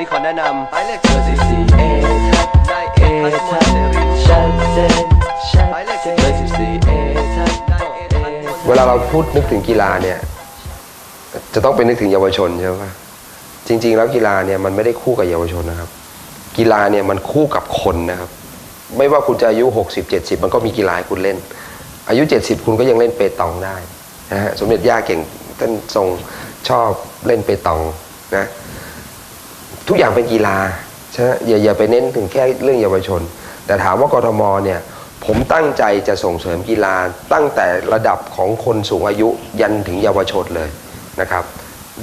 นี้ขอแนะนำหมายเลขเบอร์14 A ทับได้เอทับมวลเสรีชัดเจนหมายเลขเจเบอนร์14 A ทับได้เอทับเวลาเราพูดนึกถึงกีฬาเนี่ย จะต้องไปนึกถึงเยาวชนใช่ไหมจริง ๆ แล้วกีฬาเนี่ยมันไม่ได้คู่กับเยาวชนนะครับ กีฬาเนี่ยมันคู่กับคนนะครับ ไม่ว่าคุณจะอายุ 60 70 มันก็มีกีฬาให้คุณเล่น อายุ 70 คุณก็ยังเล่นเปตองได้นะฮะสมเด็จย่าเก่งท่านทรงชอบเล่นเปตองนะ ทุกอย่างเป็นกีฬาใช่ไหมอย่าอย่าไปเน้นถึงแค่เรื่องเยาวชน แต่ถามว่ากทมเนี่ยผมตั้งใจจะส่งเสริมกีฬาตั้งแต่ระดับของคนสูงอายุยันถึงเยาวชนเลยนะครับ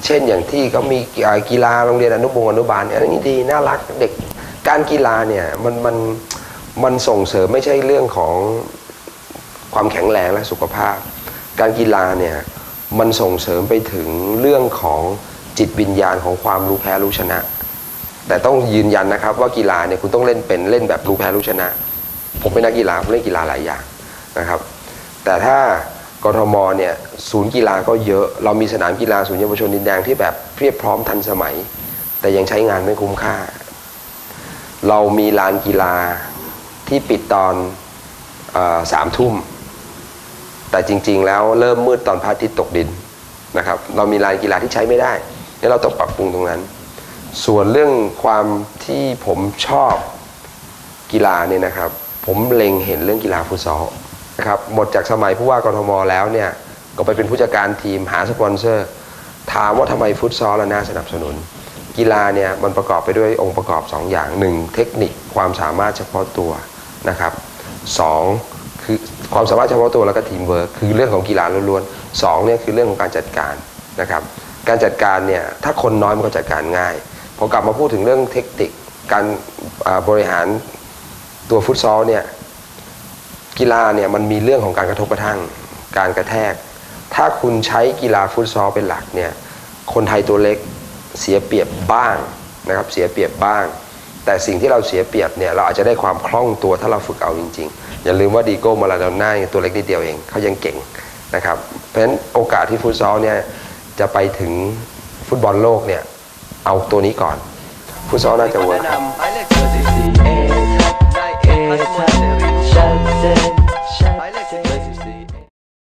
เช่นอย่างที่เขามีกีฬาโรงเรียนอนุบงอนุบาลอันนี้ดีน่ารักเด็กการกีฬาเนี่ยมันมันมันส่งเสริมไม่ใช่เรื่องของความแข็งแรงและสุขภาพ การกีฬาเนี่ยมันส่งเสริมไปถึงเรื่องของจิตวิญญาณของความรู้แพ้รู้ชนะ แต่ต้องยืนยันนะครับว่ากีฬาเนี่ยคุณต้องเล่นเป็นเล่นแบบรู้แพ้รู้ชนะ ผมเป็นนักกีฬาผมเล่นกีฬาหลายอย่างนะครับ แต่ถ้ากรทมเนี่ยศูนย์กีฬาก็เยอะเรามีสนามกีฬาศูนย์เยาวชนดินแดงที่แบบเพียบพร้อมทันสมัย แต่ยังใช้งานไม่คุ้มค่า เรามีลานกีฬาที่ปิดตอนสามทุ่ม แต่จริง ๆ แล้วเริ่มมืดตอนพระอาทิตย์ตกดินนะครับ เรามีลานกีฬาที่ใช้ไม่ได้แล้วเราต้องปรับปรุงตรงนั้น ส่วนเรื่องความที่ผมชอบกีฬาเนี่ยนะครับ ผมเล็งเห็นเรื่องกีฬาฟุตซอลนะครับหมดจากสมัยผู้ว่ากรทมแล้วเนี่ยก็ไปเป็นผู้จัดการทีมหาสปอนเซอร์ ถามว่าทำไมฟุตซอลเราน่าสนับสนุน กีฬาเนี่ยมันประกอบไปด้วยองค์ประกอบ 2 อย่าง 1. เทคนิคความสามารถเฉพาะตัวนะครับสองคือความสามารถเฉพาะตัวแล้วก็ทีมเวิร์คคือเรื่องของกีฬาล้วนๆสองเนี่ยคือเรื่องของการจัดการนะครับการจัดการเนี่ยถ้าคนน้อยมันก็จัดการง่าย พอกลับมาพูดถึงเรื่องเทคนิคการบริหารตัวฟุตซอลเนี่ยกีฬาเนี่ยมันมีเรื่องของการกระทบกระทั่งการกระแทก ถ้าคุณใช้กีฬาฟุตซอลเป็นหลักเนี่ยคนไทยตัวเล็กเสียเปรียบบ้างนะครับเสียเปรียบบ้าง แต่สิ่งที่เราเสียเปรียบเนี่ยเราอาจจะได้ความคล่องตัวถ้าเราฝึกเอาจริง ๆ อย่าลืมว่าดีโก้มาลาโดน่าตัวเล็กนิดเดียวเองเขายังเก่งนะครับเพราะฉะนั้นโอกาสที่ฟุตซอลเนี่ยจะไปถึงฟุตบอลโลกเนี่ย เอาตัวนี้ก่อนฟุตซอลน่าจะเวิร์กครับ